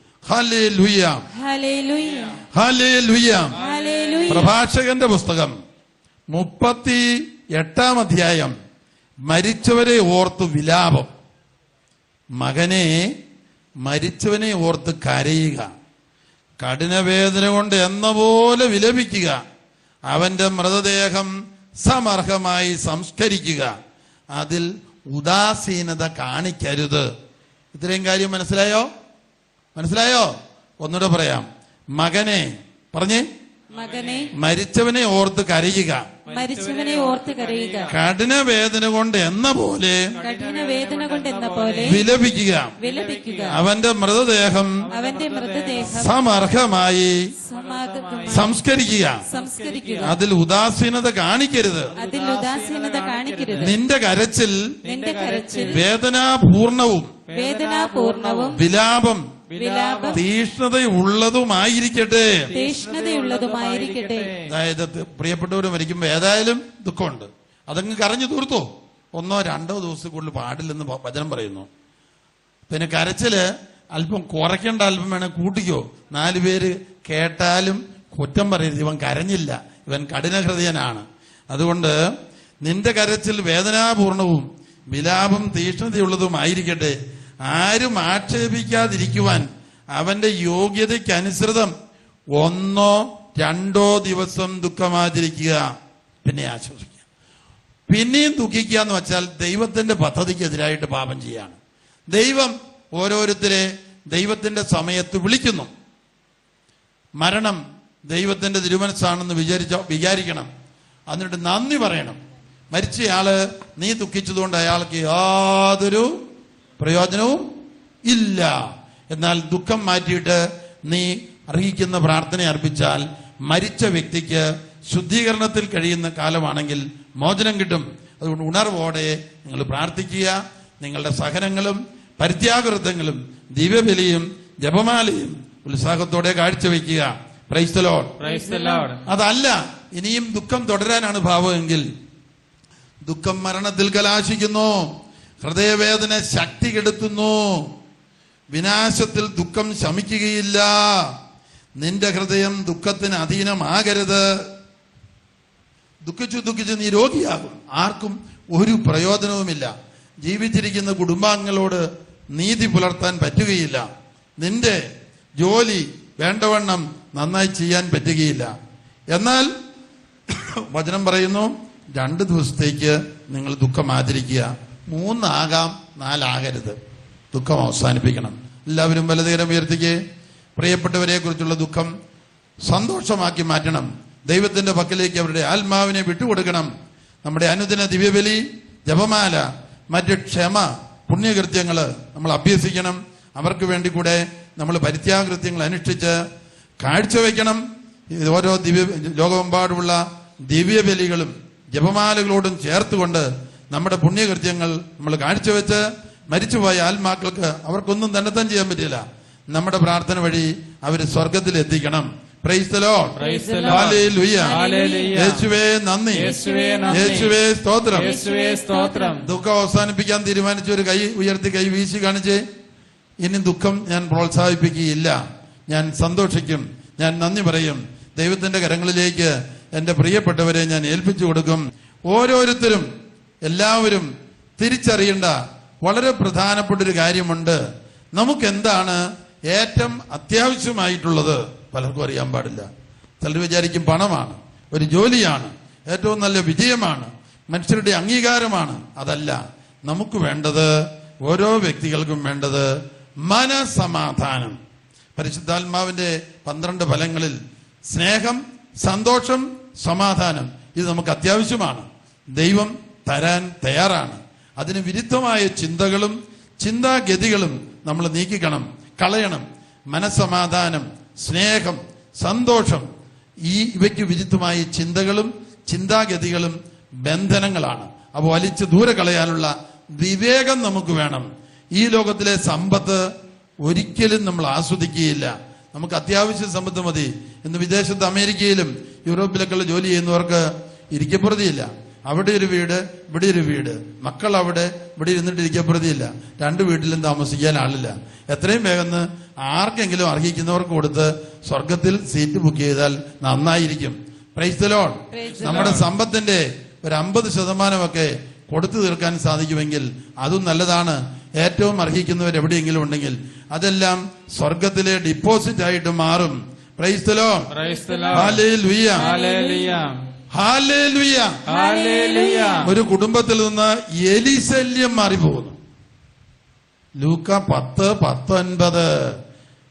S1: പ്രഭാഷകന്റെ പുസ്തകം മുപ്പത്തി എട്ടാം അധ്യായം. മരിച്ചവരെ ഓർത്ത് വിലാപം. മകനെ മരിച്ചവനെ ഓർത്ത് കരയുക. കഠിനവേദന കൊണ്ട് എന്ന പോലെ വിലപിക്കുക. അവന്റെ മൃതദേഹം സമർഹമായി സംസ്കരിക്കുക. അതിൽ ഉദാസീനത കാണിക്കരുത്. ഇത്രയും കാര്യം മനസ്സിലായോ? മനസ്സിലായോ? ഒന്നുകൂടെ പറയാം. മകനെ പറഞ്ഞേ?
S2: മകനെ
S1: മരിച്ചവനെ ഓർത്ത് കരയുക.
S2: മരിച്ചവനെ ഓർത്ത് കരയുക.
S1: കഠിന വേദന കൊണ്ട് എന്ന പോലെ
S2: കഠിന വേദന കൊണ്ട് എന്ന പോലെ
S1: വിലപിക്കുക.
S2: വിലപിക്കുക.
S1: അവന്റെ മൃതദേഹം
S2: അവന്റെ മൃതദേഹം
S1: സമർഹമായി സംസ്കരിക്കുക.
S2: സംസ്കരിക്കുക.
S1: അതിൽ ഉദാസീനത കാണിക്കരുത്.
S2: അതിൽ ഉദാസീനത കാണിക്കരുത്.
S1: നിന്റെ കരച്ചിൽ
S2: നിന്റെ കരച്ചിൽ
S1: വേദനാപൂർണവും
S2: വേദനാപൂർണവും
S1: വിലാപം തീഷ്ണതയുള്ളതുമായിരിക്കട്ടെ.
S2: തീഷ്ണതയുള്ളതുമായിരിക്കട്ടെ.
S1: അതായത് പ്രിയപ്പെട്ടവര് പ്രിയപ്പെട്ടവർ മരിക്കുമ്പോൾ ഏതായാലും ദുഃഖമുണ്ട്. അതങ്ങ് കരഞ്ഞു തീർത്തോ? ഒന്നോ രണ്ടോ ദിവസം കൂടുതൽ പാടില്ലെന്ന് വചനം പറയുന്നു. പിന്നെ കരച്ചിൽ അല്പം കുറയ്ക്കേണ്ട അല്പം വേണേ കൂട്ടിക്കോ. നാലു പേര് കേട്ടാലും കുറ്റം പറയരുത്. ഇവൻ കരഞ്ഞില്ല. ഇവൻ കഠിനഹൃദയനാണ്. അതുകൊണ്ട് നിന്റെ കരച്ചിൽ വേദനാപൂർണവും വിലാപം തീഷ്ണതയുള്ളതുമായിരിക്കട്ടെ. ആരും ആക്ഷേപിക്കാതിരിക്കുവാൻ അവന്റെ യോഗ്യതയ്ക്കനുസൃതം ഒന്നോ രണ്ടോ ദിവസം ദുഃഖമാചരിക്കുക പിന്നെ ആശ്വസിക്കുക. പിന്നെയും ദുഃഖിക്കുക എന്ന് വെച്ചാൽ ദൈവത്തിന്റെ പദ്ധതിക്കെതിരായിട്ട് പാപം ചെയ്യാണ്. ദൈവം ഓരോരുത്തരെ ദൈവത്തിന്റെ സമയത്ത് വിളിക്കുന്നു. മരണം ദൈവത്തിന്റെ തിരുമനസ്സാണെന്ന് വിചാരിച്ച വിചാരിക്കണം. എന്നിട്ട് നന്ദി പറയണം. മരിച്ചയാൾ നീ ദുഃഖിച്ചതുകൊണ്ട് അയാൾക്ക് യാതൊരു പ്രയോജനവും ഇല്ല. എന്നാൽ ദുഃഖം മാറ്റിയിട്ട് നീ അർഹിക്കുന്ന പ്രാർത്ഥന അർപ്പിച്ചാൽ മരിച്ച വ്യക്തിക്ക് ശുദ്ധീകരണത്തിൽ കഴിയുന്ന കാലമാണെങ്കിൽ മോചനം കിട്ടും. അതുകൊണ്ട് ഉണർവോടെ നിങ്ങൾ പ്രാർത്ഥിക്കുക. നിങ്ങളുടെ സഹനങ്ങളും പരിത്യാകൃതങ്ങളും ദിവ്യബലിയും ജപമാലയും ഉത്സാഹത്തോടെ കാഴ്ചവെക്കുക. അതല്ല ഇനിയും ദുഃഖം തുടരാനാണ് ഭാവമെങ്കിൽ ദുഃഖം മരണത്തിൽ കലാശിക്കുന്നു. ഹൃദയവേദന ശക്തി കെടുത്തുന്നു. വിനാശത്തിൽ ദുഃഖം ശമിക്കുകയില്ല. നിന്റെ ഹൃദയം ദുഃഖത്തിന് അധീനമാകരുത്. ദുഃഖിച്ചു ദുഃഖിച്ചു നീ രോഗിയാകും. ആർക്കും ഒരു പ്രയോജനവുമില്ല. ജീവിച്ചിരിക്കുന്ന കുടുംബാംഗങ്ങളോട് നീതി പുലർത്താൻ പറ്റുകയില്ല. നിന്റെ ജോലി വേണ്ടവണ്ണം നന്നായി ചെയ്യാൻ പറ്റുകയില്ല. എന്നാൽ വചനം പറയുന്നു രണ്ട് ദിവസത്തേക്ക് നിങ്ങൾ ദുഃഖം ആചരിക്കുക. മൂന്നാകാം നാലാകരുത്. ദുഃഖം അവസാനിപ്പിക്കണം. എല്ലാവരും വലതുകരം ഉയർത്തിക്കേ. പ്രിയപ്പെട്ടവരെ കുറിച്ചുള്ള ദുഃഖം സന്തോഷമാക്കി മാറ്റണം. ദൈവത്തിന്റെ പക്കലേക്ക് അവരുടെ ആത്മാവിനെ വിട്ടുകൊടുക്കണം. നമ്മുടെ അനുദിന ദിവ്യബലി ജപമാല മറ്റ് ക്ഷമ പുണ്യകൃത്യങ്ങൾ നമ്മൾ അഭ്യസിക്കണം. അവർക്ക് വേണ്ടി കൂടെ നമ്മൾ പരിത്യാകൃത്യങ്ങൾ അനുഷ്ഠിച്ച് കാഴ്ചവെക്കണം ഓരോ ദിവ്യ ലോകമെമ്പാടുമുള്ള ദിവ്യബലികളും ജപമാലകളോടും ചേർത്തുകൊണ്ട് നമ്മുടെ പുണ്യകൃത്യങ്ങൾ നമ്മൾ കാഴ്ചവെച്ച് മരിച്ചുപോയ ആത്മാക്കൾക്ക് അവർക്കൊന്നും തന്നെത്താൻ ചെയ്യാൻ പറ്റില്ല. നമ്മുടെ പ്രാർത്ഥന വഴി അവർ സ്വർഗത്തിൽ എത്തിക്കണം. യേശുവേ നന്ദി.
S3: യേശുവേ
S1: സ്തോത്രം.
S3: യേശുവേ സ്തോത്രം.
S1: ദുഃഖം അവസാനിപ്പിക്കാൻ തീരുമാനിച്ച ഒരു കൈ ഉയർത്തി കൈ വീശി കാണിച്ച് ഇനി ദുഃഖം ഞാൻ പ്രോത്സാഹിപ്പിക്കുകയില്ല. ഞാൻ സന്തോഷിക്കും. ഞാൻ നന്ദി പറയും. ദൈവത്തിന്റെ കരങ്ങളിലേക്ക് എന്റെ പ്രിയപ്പെട്ടവരെ ഞാൻ ഏൽപ്പിച്ചു കൊടുക്കും. ഓരോരുത്തരും എല്ലാവരും തിരിച്ചറിയേണ്ട വളരെ പ്രധാനപ്പെട്ട ഒരു കാര്യമുണ്ട്. നമുക്ക് എന്താണ് ഏറ്റവും അത്യാവശ്യമായിട്ടുള്ളത്? പലർക്കും അറിയാൻ പാടില്ല. ചിലർ വിചാരിക്കും പണമാണ് ഒരു ജോലിയാണ് ഏറ്റവും നല്ല വിജയമാണ് മനുഷ്യരുടെ അംഗീകാരമാണ്. അതല്ല നമുക്ക് വേണ്ടത് ഓരോ വ്യക്തികൾക്കും വേണ്ടത് മനസമാധാനം. പരിശുദ്ധാത്മാവിന്റെ പന്ത്രണ്ട് ഫലങ്ങളിൽ സ്നേഹം സന്തോഷം സമാധാനം ഇത് നമുക്ക് അത്യാവശ്യമാണ്. ദൈവം തരാൻ തയ്യാറാണ്. അതിന് വിരുദ്ധമായ ചിന്തകളും ചിന്താഗതികളും നമ്മൾ നീക്കിക്കണം കളയണം. മനസമാധാനം സ്നേഹം സന്തോഷം ഈ ഇവയ്ക്ക് വിരുദ്ധമായ ചിന്തകളും ചിന്താഗതികളും ബന്ധനങ്ങളാണ്. അപ്പൊ വലിച്ചു ദൂരെ കളയാനുള്ള വിവേകം നമുക്ക് വേണം. ഈ ലോകത്തിലെ സമ്പത്ത് ഒരിക്കലും നമ്മൾ ആസ്വദിക്കുകയില്ല. നമുക്ക് അത്യാവശ്യ സമ്പത്ത് മതി. ഇന്ന് വിദേശത്ത് അമേരിക്കയിലും യൂറോപ്പിലൊക്കെയുള്ള ജോലി ചെയ്യുന്നവർക്ക് ഇരിക്കപ്പുറതിയില്ല. അവിടെ ഒരു വീട് ഇവിടെ ഒരു വീട്. മക്കൾ അവിടെ ഇവിടെ ഇരുന്നിട്ട് ഇരിക്കപ്പെടുത്തിയില്ല രണ്ട് വീട്ടിലും താമസിക്കാൻ ആളില്ല. എത്രയും വേഗം ആർക്കെങ്കിലും അർഹിക്കുന്നവർക്ക് കൊടുത്ത് സ്വർഗത്തിൽ സീറ്റ് ബുക്ക് ചെയ്താൽ നന്നായിരിക്കും. പ്രൈസ് ലോൺ
S2: Praise
S1: നമ്മുടെ സമ്പത്തിന്റെ ഒരു അമ്പത് ശതമാനമൊക്കെ കൊടുത്തു തീർക്കാൻ സാധിക്കുമെങ്കിൽ അതും നല്ലതാണ്. ഏറ്റവും അർഹിക്കുന്നവർ എവിടെയെങ്കിലും ഉണ്ടെങ്കിൽ അതെല്ലാം സ്വർഗത്തിലെ ഡിപ്പോസിറ്റ് ആയിട്ട് മാറും. പ്രൈസ് ലോൺ ഒരു കുടുംബത്തിൽ നിന്ന് എലിശല്യം മാറിപ്പോകുന്നു. ലൂക്ക പത്ത് പത്തൊൻപത്.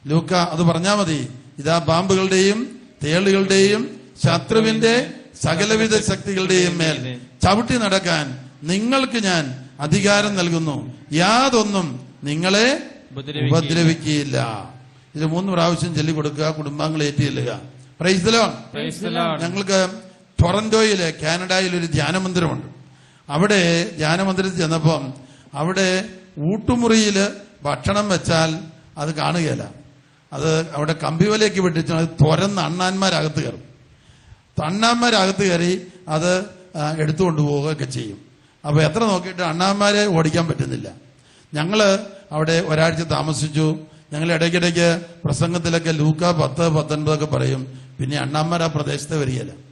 S1: ലൂക്ക അത് പറഞ്ഞാ മതി. ഇതാ പാമ്പുകളുടെയും തേളുകളുടെയും ശത്രുവിന്റെ സകലവിധ ശക്തികളുടെയും മേൽ ചവിട്ടി നടക്കാൻ നിങ്ങൾക്ക് ഞാൻ അധികാരം നൽകുന്നു. യാതൊന്നും നിങ്ങളെ
S3: ഉപദ്രവിക്കുകയില്ല.
S1: ഇത് മൂന്ന് പ്രാവശ്യം ചൊല്ലിക്കൊടുക്കുക കുടുംബാംഗങ്ങൾ ഏറ്റിയില്ലുക പ്രൈസ്തലോ. ഞങ്ങൾക്ക് ടൊറന്റോയിലെ കാനഡയിൽ ഒരു ധ്യാനമന്ദിരമുണ്ട്. അവിടെ ധ്യാനമന്ദിരത്തിൽ ചെന്നപ്പം അവിടെ ഊട്ടുമുറിയിൽ ഭക്ഷണം വെച്ചാൽ അത് കാണുകയില്ല. അത് അവിടെ കമ്പിവലേക്ക് വിട്ടിച്ച് അത് തുരന്ന് അണ്ണാന്മാരകത്ത് കയറും. അണ്ണാന്മാരകത്ത് കയറി അത് എടുത്തുകൊണ്ട് പോവുകയൊക്കെ ചെയ്യും. അപ്പോൾ എത്ര നോക്കിയിട്ട് അണ്ണാന്മാരെ ഓടിക്കാൻ പറ്റുന്നില്ല. ഞങ്ങൾ അവിടെ ഒരാഴ്ച താമസിച്ചു. ഞങ്ങൾ ഇടയ്ക്കിടയ്ക്ക് പ്രസംഗത്തിലൊക്കെ ലൂക്ക പത്ത് പത്തൊൻപതൊക്കെ പറയും. പിന്നെ അണ്ണാന്മാർ ആ പ്രദേശത്തെ വരികയില്ല.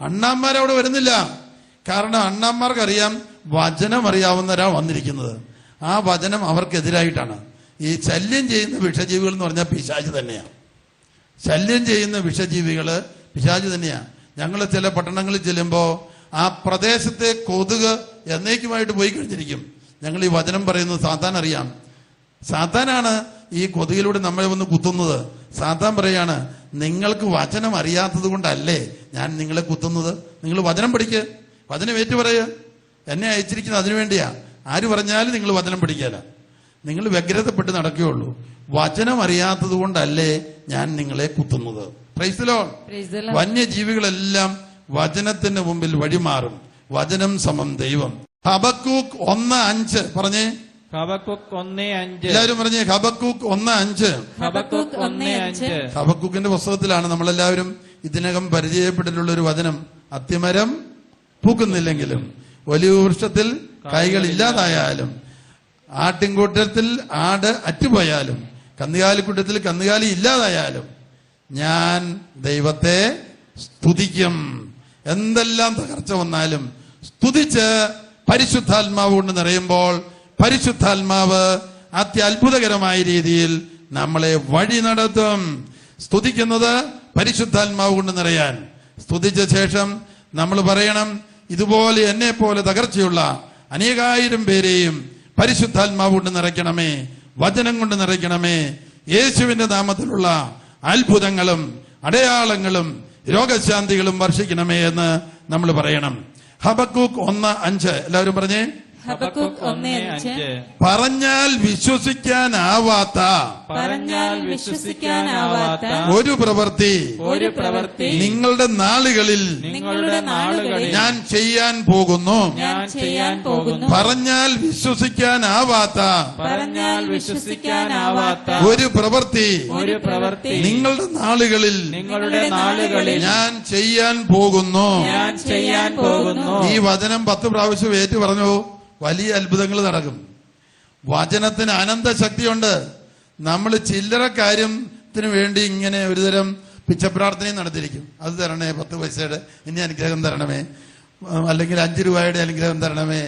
S1: അണ്ണാന്മാർ അവിടെ വരുന്നില്ല. കാരണം അണ്ണാന്മാർക്കറിയാം വചനം അറിയാവുന്നവരാ വന്നിരിക്കുന്നത്. ആ വചനം അവർക്കെതിരായിട്ടാണ്. ഈ ശല്യം ചെയ്യുന്ന വിഷജീവികൾ എന്ന് പറഞ്ഞാൽ പിശാജ് തന്നെയാണ്. ശല്യം ചെയ്യുന്ന വിഷജീവികൾ പിശാജ് തന്നെയാണ് ഞങ്ങൾ ചില പട്ടണങ്ങളിൽ ചെല്ലുമ്പോൾ ആ പ്രദേശത്തെ കൊതുക് എന്നേക്കുമായിട്ട് പോയി കഴിഞ്ഞിരിക്കും. ഞങ്ങൾ ഈ വചനം പറയുന്നത് സാത്താൻ അറിയാം. സാത്താനാണ് ഈ കൊതുകിലൂടെ നമ്മളെ വന്ന് കുത്തുന്നത്? സാത്താൻ പറയാണ് നിങ്ങൾക്ക് വചനം അറിയാത്തത് കൊണ്ടല്ലേ ഞാൻ നിങ്ങളെ കുത്തുന്നത്? നിങ്ങൾ വചനം പഠിക്ക്. വചനം ഏറ്റു പറയുക എന്നെ അയച്ചിരിക്കുന്നത് അതിനു വേണ്ടിയാ. ആര് പറഞ്ഞാലും നിങ്ങൾ വചനം പഠിക്കാല. നിങ്ങൾ വ്യഗ്രതപ്പെട്ട് നടക്കുകയുള്ളൂ. വചനം അറിയാത്തത് കൊണ്ടല്ലേ ഞാൻ നിങ്ങളെ കുത്തുന്നത്. പ്രൈസലോ. വന്യജീവികളെല്ലാം വചനത്തിന് മുമ്പിൽ വഴിമാറും. വചനം സമം ദൈവം. ഹബക്കൂക്ക് ഒന്ന് അഞ്ച്. പറഞ്ഞേ.
S3: ഹബക്കുക്ക് ഒന്ന് അഞ്ച്.
S1: എല്ലാവരും പറഞ്ഞേ ഹബക്കൂക്ക് ഒന്ന് അഞ്ച്.
S3: ഹബക്കുക്ക് ഒന്ന് അഞ്ച്.
S1: ഹബക്കൂക്കിന്റെ പുസ്തകത്തിലാണ് നമ്മളെല്ലാവരും ഇതിനകം പരിചയപ്പെട്ടിട്ടുള്ള ഒരു വചനം. അത്തിമരം പൂക്കുന്നില്ലെങ്കിലും വലിയ വൃക്ഷത്തിൽ കൈകൾ ഇല്ലാതായാലും ആട്ടിൻകൂട്ടത്തിൽ ആട് അറ്റുപോയാലും കന്നുകാലിക്കൂട്ടത്തിൽ കന്നുകാലി ഇല്ലാതായാലും ഞാൻ ദൈവത്തെ സ്തുതിക്കും. എന്തെല്ലാം തകർച്ച വന്നാലും സ്തുതിച്ച് പരിശുദ്ധാത്മാവ് കൊണ്ട് നിറയുമ്പോൾ പരിശുദ്ധാത്മാവ് അത്യത്ഭുതകരമായ രീതിയിൽ നമ്മളെ വഴി നടത്തും. സ്തുതിക്കുന്നത് പരിശുദ്ധാത്മാവ് കൊണ്ട് നിറയാൻ. സ്തുതിച്ച ശേഷം നമ്മൾ പറയണം ഇതുപോലെ എന്നെ പോലെ തകർച്ചയുള്ള അനേകായിരം പേരെയും പരിശുദ്ധാത്മാവ് കൊണ്ട് നിറയ്ക്കണമേ വചനം കൊണ്ട് നിറയ്ക്കണമേ യേശുവിന്റെ നാമത്തിലുള്ള അത്ഭുതങ്ങളും അടയാളങ്ങളും രോഗശാന്തികളും വർഷിക്കണമേ എന്ന് നമ്മൾ പറയണം. ഹബക്കൂക്ക് ഒന്ന് അഞ്ച്. എല്ലാവരും പറഞ്ഞേ? പറഞ്ഞാൽ വിശ്വസിക്കാനാവാത്ത
S2: പറഞ്ഞാൽ വിശ്വസിക്കാനാവാത്ത
S1: ഒരു പ്രവൃത്തി
S3: ഒരു പ്രവൃത്തി
S1: നിങ്ങളുടെ നാളുകളിൽ
S2: നിങ്ങളുടെ നാളുകളിൽ
S1: ഞാൻ ചെയ്യാൻ പോകുന്നു.
S2: ഞാൻ ചെയ്യാൻ പോകുന്നു.
S1: പറഞ്ഞാൽ വിശ്വസിക്കാനാവാത്ത
S2: പറഞ്ഞാൽ വിശ്വസിക്കാനാവാത്ത
S1: ഒരു പ്രവൃത്തി
S3: ഒരു പ്രവൃത്തി
S1: നിങ്ങളുടെ നാളുകളിൽ
S3: നിങ്ങളുടെ നാളുകളിൽ
S1: ഞാൻ ചെയ്യാൻ പോകുന്നു.
S3: ഞാൻ ചെയ്യാൻ പോകുന്നു.
S1: ഈ വചനം പത്ത് പ്രാവശ്യം ഏറ്റു പറഞ്ഞു? വലിയ അത്ഭുതങ്ങൾ നടക്കും. വചനത്തിന് അനന്ത ശക്തിയുണ്ട് നമ്മൾ ചില്ലറ കാര്യത്തിന് വേണ്ടി ഇങ്ങനെ ഒരുതരം പിച്ചപ്രാർത്ഥനയും നടത്തിയിരിക്കും. അത് തരണേ പത്ത് പൈസയുടെ ഇനി അനുഗ്രഹം തരണമേ അല്ലെങ്കിൽ അഞ്ച് രൂപയുടെ അനുഗ്രഹം തരണമേ.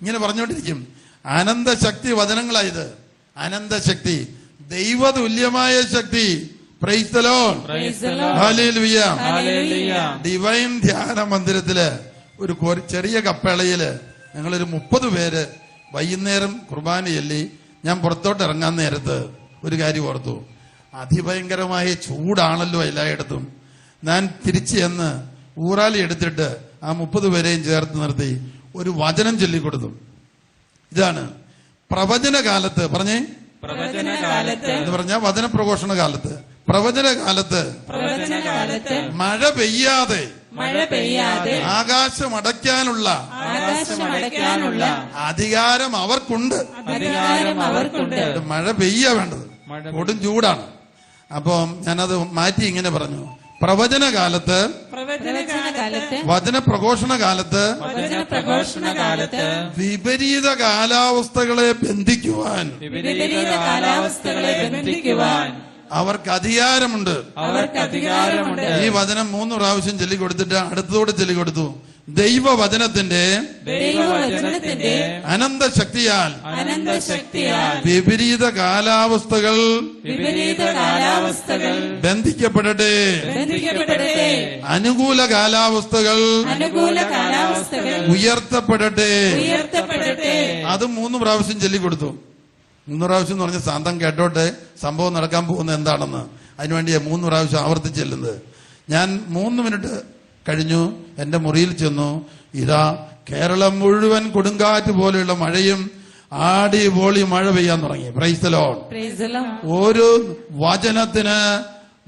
S1: ഇങ്ങനെ പറഞ്ഞുകൊണ്ടിരിക്കും. അനന്ത ശക്തി വചനങ്ങളായത് അനന്ത ശക്തി. ശക്തി
S2: Lord.
S1: ഹാലേലുയ്യ
S3: ഹല്ലേലൂയ
S1: ഡിവൈൻ ധ്യാന മന്ദിരത്തിൽ ഒരു ചെറിയ കപ്പേളയിൽ ഞങ്ങളൊരു മുപ്പത് പേര് വൈകുന്നേരം കുർബാന ചൊല്ലി ഞാൻ പുറത്തോട്ട് ഇറങ്ങാൻ നേരത്ത് ഒരു കാര്യം ഓർത്തു. അതിഭയങ്കരമായ ചൂടാണല്ലോ എല്ലായിടത്തും. ഞാൻ തിരിച്ചു ചെന്ന് ഊറാലി എടുത്തിട്ട് ആ മുപ്പത് പേരെയും ചേർത്ത് നിർത്തി ഒരു വചനം ചൊല്ലിക്കൊടുത്തു. ഇതാണ് പ്രവചന കാലത്ത് പറഞ്ഞേ എന്ന് പറഞ്ഞാൽ വചന പ്രഘോഷണ കാലത്ത് പ്രവചന കാലത്ത് മഴ പെയ്യാതെ
S2: മഴ പെയ്യാതെ
S1: ആകാശം അടയ്ക്കാനുള്ള
S2: ആകാശം അടയ്ക്കാനുള്ള
S1: അധികാരം അവർക്കുണ്ട്.
S2: അധികാരം അവർക്കുണ്ട്.
S1: മഴ പെയ്യ വേണ്ടത്.
S3: മഴ
S1: കൊടും ചൂടാണ്. അപ്പം ഞാനത് മാറ്റി ഇങ്ങനെ പറഞ്ഞു. പ്രവചന കാലത്ത്
S2: പ്രവചനകാലത്ത്
S1: വചന പ്രഘോഷണ കാലത്ത്
S2: വചന പ്രഘോഷണ കാലത്ത്
S1: വിപരീത കാലാവസ്ഥകളെ ബന്ധിക്കുവാൻ
S2: വിപരീത കാലാവസ്ഥകളെ ബന്ധിക്കുവാൻ
S1: അവർക്ക് അധികാരമുണ്ട്.
S2: അവർക്ക് അധികാരമുണ്ട്.
S1: ഈ വചനം മൂന്ന് പ്രാവശ്യം ചൊല്ലിക്കൊടുത്തിട്ട് അടുത്തതോടെ ചൊല്ലിക്കൊടുത്തു. ദൈവവചനത്തിന്റെ
S2: ദൈവവചനത്തിന്റെ
S1: അനന്ത ശക്തിയാൽ
S2: അനന്തശക്തിയാൽ
S1: വിപരീത കാലാവസ്ഥകൾ
S2: വിപരീത കാലാവസ്ഥകൾ
S1: ബന്ധിക്കപ്പെടട്ടെ.
S2: ബന്ധിക്കപ്പെടട്ടെ.
S1: അനുകൂല കാലാവസ്ഥകൾ
S2: അനുകൂല കാലാവസ്ഥകൾ
S1: ഉയർത്തപ്പെടട്ടെ.
S2: ഉയർത്തപ്പെടട്ടെ.
S1: അത് മൂന്ന് പ്രാവശ്യം ചൊല്ലിക്കൊടുത്തു. മൂന്ന് പ്രാവശ്യം എന്ന് പറഞ്ഞ സാന്തം കേട്ടോട്ടെ സംഭവം നടക്കാൻ പോകുന്നത് എന്താണെന്ന്. അതിനുവേണ്ടിയാ മൂന്ന് പ്രാവശ്യം ആവർത്തിച്ചെല്ലുന്നത് ഞാൻ മൂന്ന് മിനിറ്റ് കഴിഞ്ഞു എന്റെ മുറിയിൽ ചെന്നു. ഇതാ കേരളം മുഴുവൻ കൊടുങ്കാറ്റ് പോലെയുള്ള മഴയും ആടി പോളി മഴ പെയ്യാൻ തുടങ്ങി. പ്രൈസ്തലോൺ ഒരു വചനത്തിന്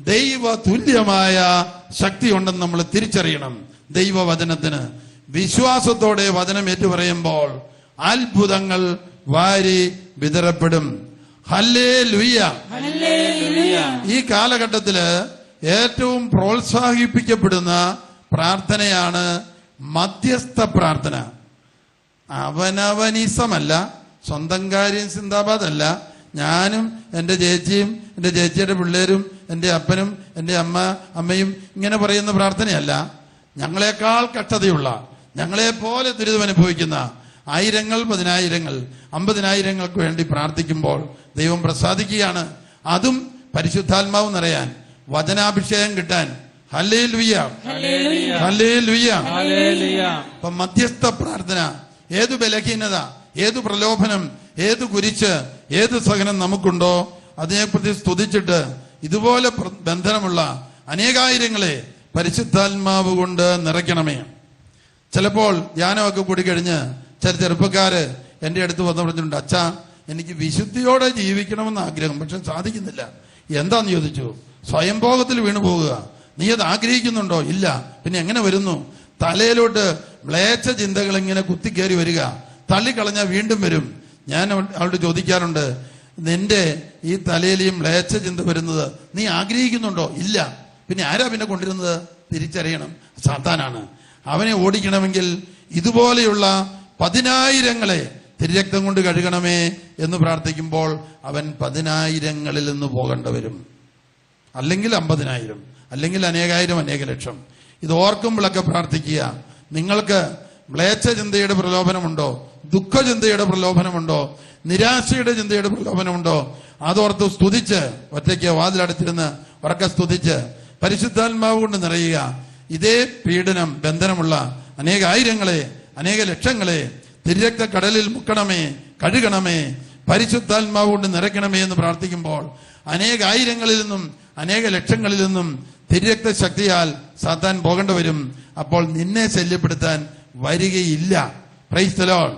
S1: ദൈവ തുല്യമായ ശക്തി ഉണ്ടെന്ന് നമ്മൾ തിരിച്ചറിയണം. ദൈവവചനത്തിന്. വിശ്വാസത്തോടെ വചനം ഏറ്റുപറയുമ്പോൾ അത്ഭുതങ്ങൾ വാരി വിതരപ്പെടും ഹല്ലേ ലുയ്യ. ഈ കാലഘട്ടത്തിൽ ഏറ്റവും പ്രോത്സാഹിപ്പിക്കപ്പെടുന്ന പ്രാർത്ഥനയാണ് മധ്യസ്ഥ പ്രാർത്ഥന. അവനവനിസമല്ല സ്വന്തം കാര്യം സിന്ദാബാദ് അല്ല ഞാനും എന്റെ ചേച്ചിയും എന്റെ ചേച്ചിയുടെ പിള്ളേരും എന്റെ അപ്പനും എന്റെ അമ്മ അമ്മയും ഇങ്ങനെ പറയുന്ന പ്രാർത്ഥനയല്ല. ഞങ്ങളെക്കാൾ കഷ്ടതയുള്ള ഞങ്ങളെ പോലെ ദുരിതം അനുഭവിക്കുന്ന ആയിരങ്ങൾ പതിനായിരങ്ങൾ അമ്പതിനായിരങ്ങൾക്ക് വേണ്ടി പ്രാർത്ഥിക്കുമ്പോൾ ദൈവം പ്രസാദിക്കുകയാണ്. അതും പരിശുദ്ധാത്മാവ് നിറയാൻ വചനാഭിഷേകം കിട്ടാൻ. ഹല്ലേ ലുയ്യ. ഹല്ലേ ലുയ്യ. അപ്പൊ മധ്യസ്ഥ പ്രാർത്ഥന ഏതു ബലഹീനത ഏതു പ്രലോഭനം ഏതു കുരിച്ച് ഏത് സഹനം നമുക്കുണ്ടോ അതിനെപ്പറ്റി സ്തുതിച്ചിട്ട് ഇതുപോലെ ബന്ധനമുള്ള അനേകായിരങ്ങളെ പരിശുദ്ധാത്മാവ് കൊണ്ട് നിറയ്ക്കണമേ. ചിലപ്പോൾ ധ്യാനമൊക്കെ കൂടി കഴിഞ്ഞ് ചില ചെറുപ്പക്കാര് എന്റെ അടുത്ത് വന്ന് പറഞ്ഞിട്ടുണ്ട് അച്ഛാ എനിക്ക് വിശുദ്ധിയോടെ ജീവിക്കണമെന്ന് ആഗ്രഹം പക്ഷെ സാധിക്കുന്നില്ല. എന്താന്ന് ചോദിച്ചു? സ്വയംഭോഗത്തിൽ വീണു പോവുക. നീ അത് ആഗ്രഹിക്കുന്നുണ്ടോ? ഇല്ല. പിന്നെ എങ്ങനെ വരുന്നു? തലയിലോട്ട് മ്ലേച്ഛ ചിന്തകൾ ഇങ്ങനെ കുത്തിക്കേറി വരിക. തള്ളിക്കളഞ്ഞാൽ വീണ്ടും വരും. ഞാൻ അവളോട് ചോദിക്കാറുണ്ട് നിന്റെ ഈ തലയിൽ ഈ മ്ലേച്ഛ ചിന്ത വരുന്നത് നീ ആഗ്രഹിക്കുന്നുണ്ടോ? ഇല്ല. പിന്നെ ആരാ പിന്നെ കൊണ്ടിരുന്നത് തിരിച്ചറിയണം. സാത്താനാണ്. അവനെ ഓടിക്കണമെങ്കിൽ ഇതുപോലെയുള്ള പതിനായിരങ്ങളെ തിരുരക്തം കൊണ്ട് കഴുകണമേ എന്ന് പ്രാർത്ഥിക്കുമ്പോൾ അവൻ പതിനായിരങ്ങളിൽ നിന്ന് പോകേണ്ടി വരും അല്ലെങ്കിൽ അമ്പതിനായിരം അല്ലെങ്കിൽ അനേകായിരം അനേക ലക്ഷം. ഇത് ഓർക്കുമ്പോഴൊക്കെ പ്രാർത്ഥിക്കുക. നിങ്ങൾക്ക് മ്ലേച്ഛ ചിന്തയുടെ പ്രലോഭനമുണ്ടോ? ദുഃഖചിന്തയുടെ പ്രലോഭനമുണ്ടോ? നിരാശയുടെ ചിന്തയുടെ പ്രലോഭനമുണ്ടോ? അതോർത്ത് സ്തുതിച്ച് ഒറ്റയ്ക്ക് വാതിലടച്ചിരുന്ന് ഉറക്കെ സ്തുതിച്ച് പരിശുദ്ധാത്മാവ് കൊണ്ട് നിറയുക. ഇതേ പീഡനം ബന്ധനമുള്ള അനേക ആയിരങ്ങളെ അനേക ലക്ഷങ്ങളെ തിരക്ത കടലിൽ മുക്കണമേ കഴുകണമേ പരിശുദ്ധാത്മാവ് കൊണ്ട് നിറയ്ക്കണമേ എന്ന് പ്രാർത്ഥിക്കുമ്പോൾ അനേക ആയിരങ്ങളിൽ നിന്നും അനേക ലക്ഷങ്ങളിൽ നിന്നും തിരക്ത ശക്തിയാൽ സാത്താൻ പോകേണ്ടി വരും. അപ്പോൾ നിന്നെ ശല്യപ്പെടുത്താൻ വരികയില്ല.
S2: പ്രൈസ്തലോൾ.